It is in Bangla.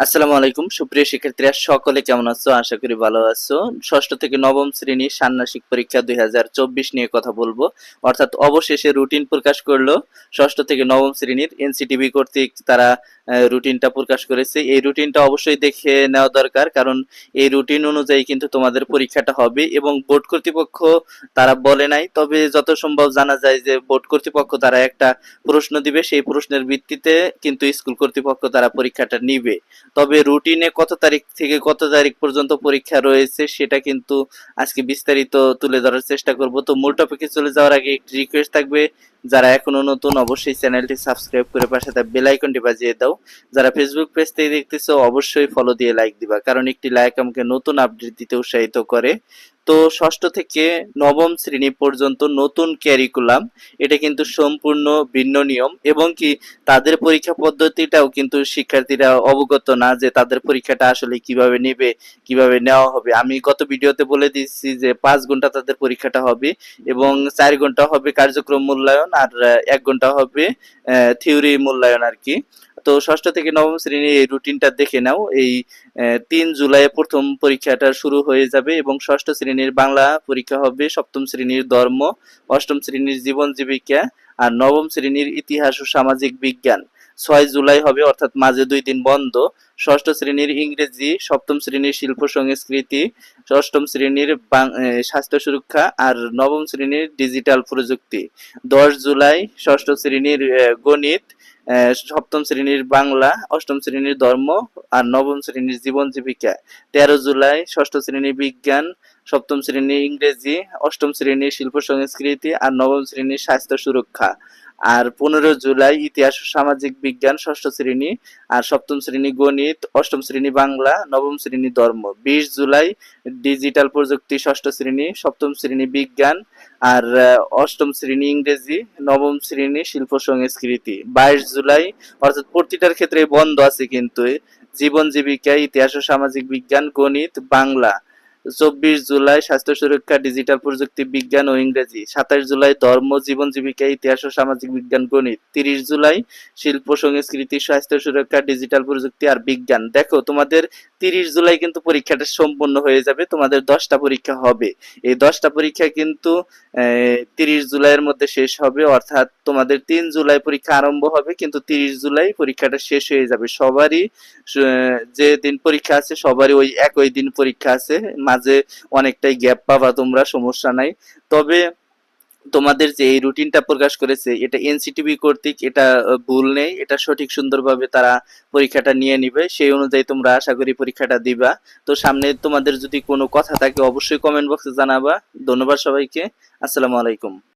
আসসালামু আলাইকুম, সুপ্রিয় শিক্ষার্থীরা, সকলে কেমন আছো? আশা করি ভালো আছো। ষষ্ঠ থেকে নবম শ্রেণির ষান্মাসিক পরীক্ষা দুই নিয়ে কথা বলব। অর্থাৎ অবশেষে রুটিন প্রকাশ করল। ষষ্ঠ থেকে নবম শ্রেণির এনসিটিভি কর্তৃক তারা রুটিনটা প্রকাশ করেছে। এই রুটিনটা অবশ্যই দেখে নেওয়া দরকার, কারণ এই রুটিন অনুযায়ী কিন্তু তোমাদের পরীক্ষাটা হবে এবং বোর্ড কর্তৃপক্ষ তারা বলে নাই। তবে যত সম্ভব জানা যায় যে বোর্ড কর্তৃপক্ষ তারা একটা প্রশ্ন দিবে। সেই প্রশ্নের ভিত্তিতে কিন্তু স্কুল কর্তৃপক্ষ তারা পরীক্ষাটা নিবে। তবে রুটিনে কত তারিখ থেকে কত তারিখ পর্যন্ত পরীক্ষা রয়েছে সেটা কিন্তু আজকে বিস্তারিত তুলে ধরার চেষ্টা করব। তো মূল টপিকে চলে যাওয়ার আগে একটি রিকোয়েস্ট থাকবে, যারা এখনও নতুন অবশ্যই চ্যানেলটি সাবস্ক্রাইব করে পাশে তার বেল আইকনটি বাজিয়ে দাও। যারা ফেসবুক পেজ থেকে দেখতেছো, অবশ্যই ফলো দিয়ে লাইক দিবা, কারণ একটি লাইক আমাকে নতুন আপডেট দিতে উৎসাহিত করে। তো ষষ্ঠ থেকে নবম শ্রেণি পর্যন্ত নতুন ক্যারিকুলাম এটা কিন্তু সম্পূর্ণ ভিন্ন নিয়ম এবং কি তাদের পরীক্ষা পদ্ধতিটাও কিন্তু শিক্ষার্থীরা অবগত না যে তাদের পরীক্ষাটা আসলে কীভাবে নেবে, কীভাবে নেওয়া হবে। আমি গত ভিডিওতে বলে দিচ্ছি যে পাঁচ ঘণ্টা তাদের পরীক্ষাটা হবে এবং চার ঘণ্টা হবে কার্যক্রম মূল্যায়ন আর এক ঘণ্টা হবে থিওরি মূল্যায়ন আর কি। তো ষষ্ঠ থেকে নবম শ্রেণির এই রুটিনটা দেখে নাও। এই তিন জুলাই প্রথম পরীক্ষাটা শুরু হয়ে যাবে এবং ষষ্ঠ শ্রেণির বাংলা পরীক্ষা হবে সপ্তম শ্রেণির ধর্ম, অষ্টম শ্রেণির জীবন জীবিকা আর নবম শ্রেণির ইতিহাস ও সামাজিক বিজ্ঞান। ছয় জুলাই হবে, অর্থাৎ মাঝে দুই দিন বন্ধ। ষষ্ঠ শ্রেণির ইংরেজি, সপ্তম শ্রেণির শিল্প সংস্কৃতি অষ্টম শ্রেণির স্বাস্থ্য সুরক্ষা আর নবম শ্রেণির ডিজিটাল প্রযুক্তি। দশ জুলাই ষষ্ঠ শ্রেণির গণিত সপ্তম শ্রেণির বাংলা, অষ্টম শ্রেণির ধর্ম আর নবম শ্রেণির জীবন জীবিকা। তেরো জুলাই ষষ্ঠ শ্রেণির বিজ্ঞান, সপ্তম শ্রেণির ইংরেজি, অষ্টম শ্রেণির শিল্প সংস্কৃতি আর নবম শ্রেণির স্বাস্থ্য সুরক্ষা। আর পনেরো জুলাই ইতিহাস সামাজিক বিজ্ঞান ষষ্ঠ শ্রেণি আর সপ্তম শ্রেণি গণিত, অষ্টম শ্রেণি বাংলা, নবম শ্রেণি ধর্ম। বিশ জুলাই ডিজিটাল প্রযুক্তি ষষ্ঠ শ্রেণি, সপ্তম শ্রেণি বিজ্ঞান আর অষ্টম শ্রেণি ইংরেজি, নবম শ্রেণি শিল্প সংস্কৃতি। বাইশ জুলাই, অর্থাৎ প্রতিটার ক্ষেত্রে বন্ধ আছে কিন্তু, জীবন জীবিকা, ইতিহাস ও সামাজিক বিজ্ঞান, গণিত, বাংলা। চব্বিশ জুলাই স্বাস্থ্য সুরক্ষা, ডিজিটাল প্রযুক্তি বিজ্ঞান ও ইংরেজি। সাতাশ জুলাই ধর্ম, জীবন, জীবিকা, ইতিহাস ও সামাজিক বিজ্ঞান, গণিত। তিরিশ জুলাই শিল্প, সংস্কৃতি, স্বাস্থ্য সুরক্ষা, ডিজিটাল প্রযুক্তি আর বিজ্ঞান। দেখো, তোমাদের তিরিশ জুলাই কিন্তু পরীক্ষাটা সম্পূর্ণ হয়ে যাবে। তোমাদের দশটা পরীক্ষা হবে। এই দশটা পরীক্ষা কিন্তু তিরিশ জুলাইয়ের মধ্যে শেষ হবে। অর্থাৎ তোমাদের তিন জুলাই পরীক্ষা আরম্ভ হবে, কিন্তু তিরিশ জুলাই পরীক্ষাটা শেষ হয়ে যাবে। সবারই যে দিন পরীক্ষা আছে, সবারই ওই একই দিন পরীক্ষা আছে মাঝে অনেকটাই গ্যাপ পাবা তোমরা, সমস্যা নাই। তবে তোমাদের যে এই রুটিনটা প্রকাশ করেছে, এটা এনসিটিভি কর্তৃক এটা ভুল নেই। এটা সঠিক সুন্দরভাবে তারা পরীক্ষাটা নিয়ে নিবে। সেই অনুযায়ী তোমরা আশা করি পরীক্ষাটা দিবা। তো সামনে তোমাদের যদি কোনো কথা থাকে, অবশ্যই কমেন্ট বক্সে জানাবা। ধন্যবাদ সবাইকে। আসসালামু আলাইকুম।